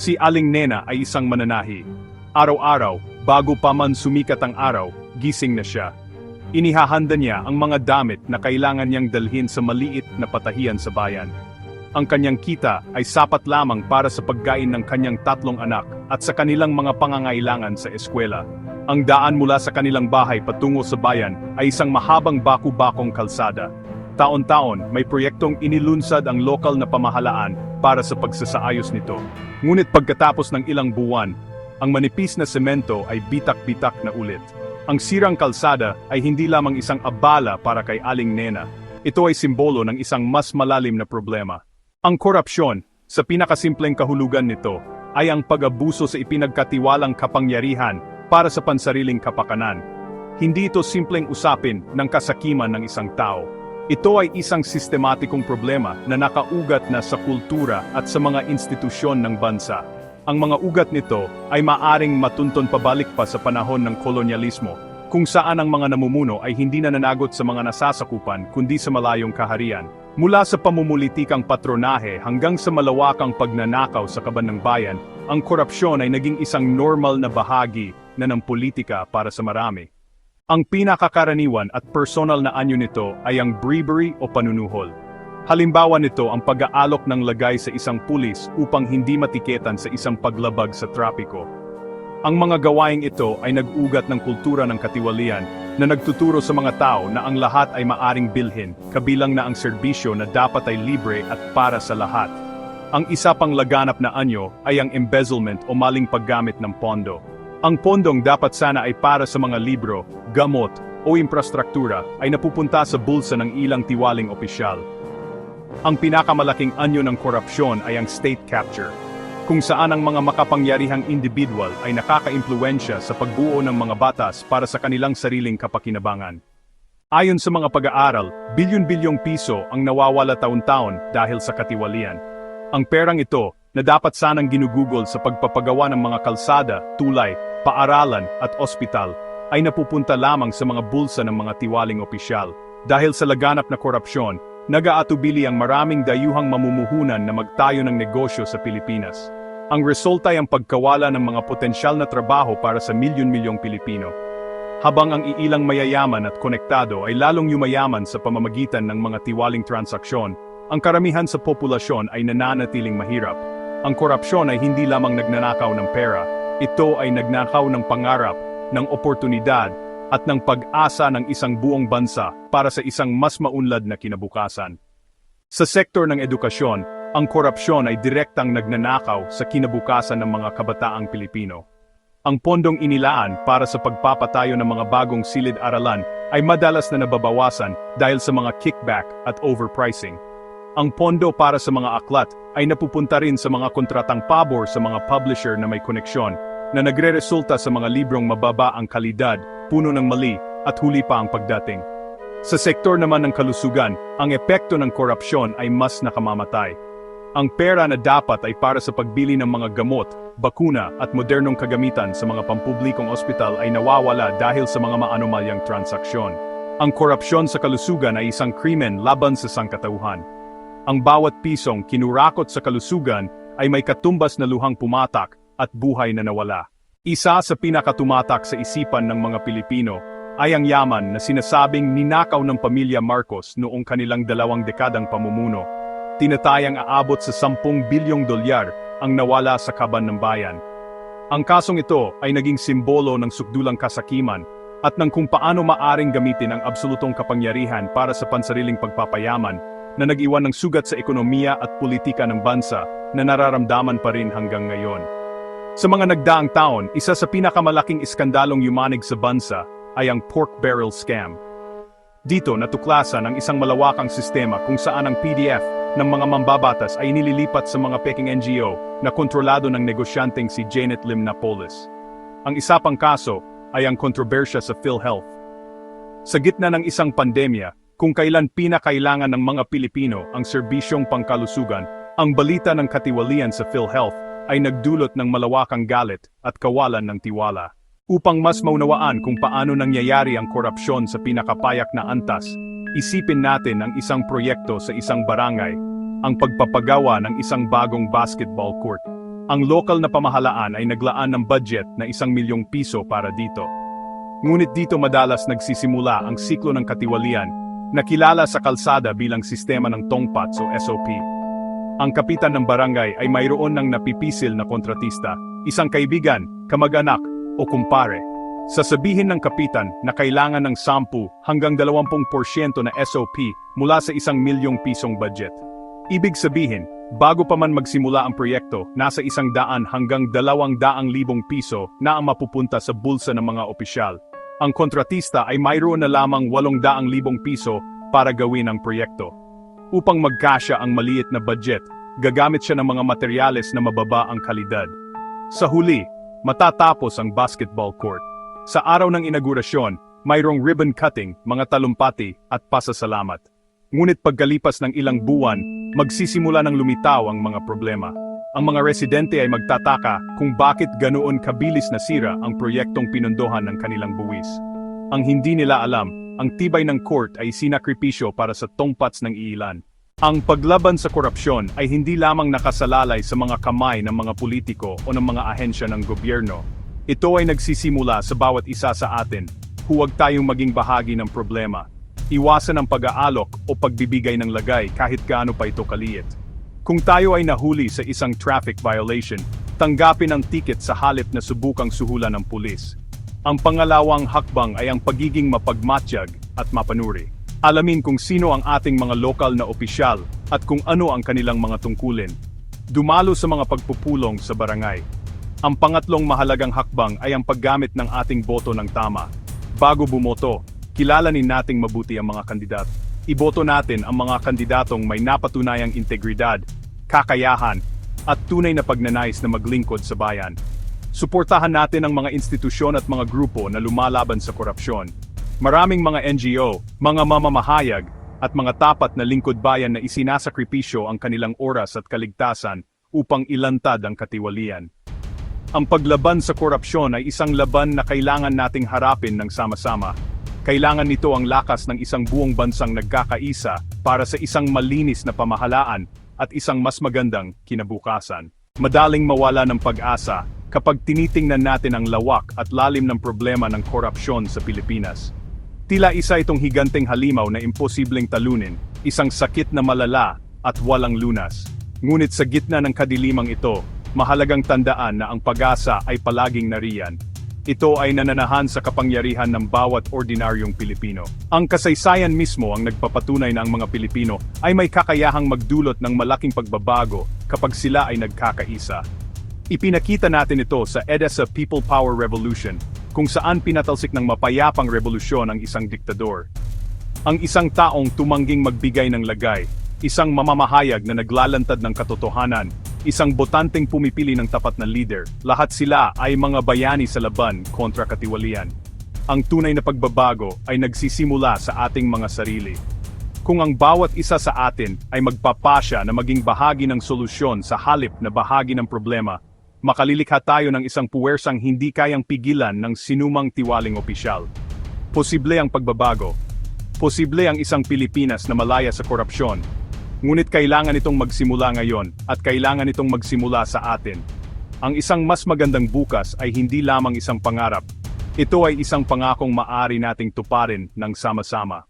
Si Aling Nena ay isang mananahi. Araw-araw, bago pa man sumikat ang araw, gising na siya. Inihahanda niya ang mga damit na kailangan niyang dalhin sa maliit na patahian sa bayan. Ang kanyang kita ay sapat lamang para sa pagkain ng kanyang tatlong anak at sa kanilang mga pangangailangan sa eskwela. Ang daan mula sa kanilang bahay patungo sa bayan ay isang mahabang baku-bakong kalsada. Taon-taon, may proyektong inilunsad ang lokal na pamahalaan para sa pagsasaayos nito. Ngunit pagkatapos ng ilang buwan, ang manipis na semento ay bitak-bitak na ulit. Ang sirang kalsada ay hindi lamang isang abala para kay Aling Nena. Ito ay simbolo ng isang mas malalim na problema. Ang korupsyon, sa pinakasimpleng kahulugan nito, ay ang pag-abuso sa ipinagkatiwalang kapangyarihan para sa pansariling kapakanan. Hindi ito simpleng usapin ng kasakiman ng isang tao. Ito ay isang sistematikong problema na nakaugat na sa kultura at sa mga institusyon ng bansa. Ang mga ugat nito ay maaring matunton pabalik pa sa panahon ng kolonyalismo, kung saan ang mga namumuno ay hindi nananagot sa mga nasasakupan kundi sa malayong kaharian. Mula sa pamumulitikang patronahe hanggang sa malawakang pagnanakaw sa kaban ng bayan, ang korupsyon ay naging isang normal na bahagi na ng politika para sa marami. Ang pinakakaraniwan at personal na anyo nito ay ang bribery o panunuhol. Halimbawa nito ang pag-aalok ng lagay sa isang pulis upang hindi matiketan sa isang paglabag sa trapiko. Ang mga gawaing ito ay nag-ugat ng kultura ng katiwalian na nagtuturo sa mga tao na ang lahat ay maaring bilhin, kabilang na ang serbisyo na dapat ay libre at para sa lahat. Ang isa pang laganap na anyo ay ang embezzlement o maling paggamit ng pondo. Ang pondong dapat sana ay para sa mga libro, gamot, o infrastruktura ay napupunta sa bulsa ng ilang tiwaling opisyal. Ang pinakamalaking anyo ng korupsyon ay ang state capture, kung saan ang mga makapangyarihang individual ay nakakaimpluensya sa pagbuo ng mga batas para sa kanilang sariling kapakinabangan. Ayon sa mga pag-aaral, bilyon-bilyong piso ang nawawala taon-taon dahil sa katiwalian. Ang perang ito, na dapat sanang ginugugol sa pagpapagawa ng mga kalsada, tulay, paaralan at ospital, ay napupunta lamang sa mga bulsa ng mga tiwaling opisyal. Dahil sa laganap na korupsyon, nagaatubili ang maraming dayuhang mamumuhunan na magtayo ng negosyo sa Pilipinas. Ang resulta ay ang pagkawala ng mga potensyal na trabaho para sa milyon-milyong Pilipino. Habang ang iilang mayayaman at konektado ay lalong yumayaman sa pamamagitan ng mga tiwaling transaksyon, ang karamihan sa populasyon ay nananatiling mahirap. Ang korupsyon ay hindi lamang nagnanakaw ng pera, ito ay nagnakaw ng pangarap, ng oportunidad, at ng pag-asa ng isang buong bansa para sa isang mas maunlad na kinabukasan. Sa sektor ng edukasyon, ang korupsyon ay direktang nagnanakaw sa kinabukasan ng mga kabataang Pilipino. Ang pondong inilaan para sa pagpapatayo ng mga bagong silid-aralan ay madalas na nababawasan dahil sa mga kickback at overpricing. Ang pondo para sa mga aklat ay napupunta rin sa mga kontratang pabor sa mga publisher na may koneksyon, na nagre-resulta sa mga librong mababa ang kalidad, puno ng mali, at huli pa ang pagdating. Sa sektor naman ng kalusugan, ang epekto ng korupsyon ay mas nakamamatay. Ang pera na dapat ay para sa pagbili ng mga gamot, bakuna at modernong kagamitan sa mga pampublikong ospital ay nawawala dahil sa mga maanomalyang transaksyon. Ang korupsyon sa kalusugan ay isang krimen laban sa sangkatauhan. Ang bawat pisong kinurakot sa kalusugan ay may katumbas na luhang pumatak at buhay na nawala. Isa sa pinakatumatak sa isipan ng mga Pilipino ay ang yaman na sinasabing ninakaw ng pamilya Marcos noong kanilang dalawang dekadang pamumuno. Tinatayang aabot sa 10 bilyong dolyar ang nawala sa kaban ng bayan. Ang kasong ito ay naging simbolo ng sukdulang kasakiman at ng kung paano maaring gamitin ang absolutong kapangyarihan para sa pansariling pagpapayaman na nag-iwan ng sugat sa ekonomiya at politika ng bansa na nararamdaman pa rin hanggang ngayon. Sa mga nagdaang taon, isa sa pinakamalaking iskandalong yumanig sa bansa ay ang pork barrel scam. Dito natuklasan ang isang malawakang sistema kung saan ang PDF ng mga mambabatas ay nililipat sa mga peking NGO na kontrolado ng negosyanteng si Janet Lim Napoles. Ang isa pang kaso ay ang kontrobersya sa PhilHealth. Sa gitna ng isang pandemya, kung kailan pinakailangan ng mga Pilipino ang serbisyong pangkalusugan, ang balita ng katiwalian sa PhilHealth ay nagdulot ng malawakang galit at kawalan ng tiwala. Upang mas maunawaan kung paano nangyayari ang korupsyon sa pinakapayak na antas, isipin natin ang isang proyekto sa isang barangay, ang pagpapagawa ng isang bagong basketball court. Ang lokal na pamahalaan ay naglaan ng budget na isang milyong piso para dito. Ngunit dito madalas nagsisimula ang siklo ng katiwalian na kilala sa kalsada bilang sistema ng tongpats o SOP. Ang kapitan ng barangay ay mayroon ng napipisil na kontratista, isang kaibigan, kamag-anak, o kumpare. Sasabihin ng kapitan na kailangan ng 10 hanggang 20% na SOP mula sa isang milyong pisong budget. Ibig sabihin, bago pa man magsimula ang proyekto, nasa isang daan hanggang dalawang daang libong piso na ang mapupunta sa bulsa ng mga opisyal. Ang kontratista ay mayroon na lamang walong daang libong piso para gawin ang proyekto. Upang magkasya ang maliit na budget, gagamit siya ng mga materyales na mababa ang kalidad. Sa huli, matatapos ang basketball court. Sa araw ng inaugurasyon, mayroong ribbon cutting, mga talumpati, at pasasalamat. Ngunit pagkalipas ng ilang buwan, magsisimula ng lumitaw ang mga problema. Ang mga residente ay magtataka kung bakit ganoon kabilis nasira ang proyektong pinundohan ng kanilang buwis. Ang hindi nila alam, ang tibay ng court ay sinakripisyo para sa tongpats ng iilan. Ang paglaban sa korupsyon ay hindi lamang nakasalalay sa mga kamay ng mga politiko o ng mga ahensya ng gobyerno. Ito ay nagsisimula sa bawat isa sa atin. Huwag tayong maging bahagi ng problema. Iwasan ang pag-aalok o pagbibigay ng lagay kahit gaano pa ito kaliit. Kung tayo ay nahuli sa isang traffic violation, tanggapin ang ticket sa halip na subukang suhulan ng pulis. Ang pangalawang hakbang ay ang pagiging mapagmatyag at mapanuri. Alamin kung sino ang ating mga lokal na opisyal at kung ano ang kanilang mga tungkulin. Dumalo sa mga pagpupulong sa barangay. Ang pangatlong mahalagang hakbang ay ang paggamit ng ating boto ng tama. Bago bumoto, kilalanin nating mabuti ang mga kandidat. Iboto natin ang mga kandidatong may napatunayang integridad, kakayahan, at tunay na pagnanais na maglingkod sa bayan. Suportahan natin ang mga institusyon at mga grupo na lumalaban sa korupsyon. Maraming mga NGO, mga mamamahayag, at mga tapat na lingkod bayan na isinasakripisyo ang kanilang oras at kaligtasan upang ilantad ang katiwalian. Ang paglaban sa korupsyon ay isang laban na kailangan nating harapin ng sama-sama. Kailangan nito ang lakas ng isang buong bansang nagkakaisa para sa isang malinis na pamahalaan at isang mas magandang kinabukasan. Madaling mawala ng pag-asa kapag tinitingnan natin ang lawak at lalim ng problema ng korupsyon sa Pilipinas. Tila isa itong higanteng halimaw na imposibleng talunin, isang sakit na malala at walang lunas. Ngunit sa gitna ng kadilimang ito, mahalagang tandaan na ang pag-asa ay palaging nariyan. Ito ay nananahan sa kapangyarihan ng bawat ordinaryong Pilipino. Ang kasaysayan mismo ang nagpapatunay na ang mga Pilipino ay may kakayahang magdulot ng malaking pagbabago kapag sila ay nagkakaisa. Ipinakita natin ito sa EDSA People Power Revolution, kung saan pinatalsik ng mapayapang revolusyon ang isang diktador. Ang isang taong tumangging magbigay ng lagay, isang mamamahayag na naglalantad ng katotohanan, isang botanteng pumipili ng tapat na leader, lahat sila ay mga bayani sa laban kontra katiwalian. Ang tunay na pagbabago ay nagsisimula sa ating mga sarili. Kung ang bawat isa sa atin ay magpapasya na maging bahagi ng solusyon sa halip na bahagi ng problema, makalilikha tayo ng isang puwersang hindi kayang pigilan ng sinumang tiwaling opisyal. Posible ang pagbabago. Posible ang isang Pilipinas na malaya sa korupsyon. Ngunit kailangan itong magsimula ngayon at kailangan itong magsimula sa atin. Ang isang mas magandang bukas ay hindi lamang isang pangarap. Ito ay isang pangakong maari nating tuparin ng sama-sama.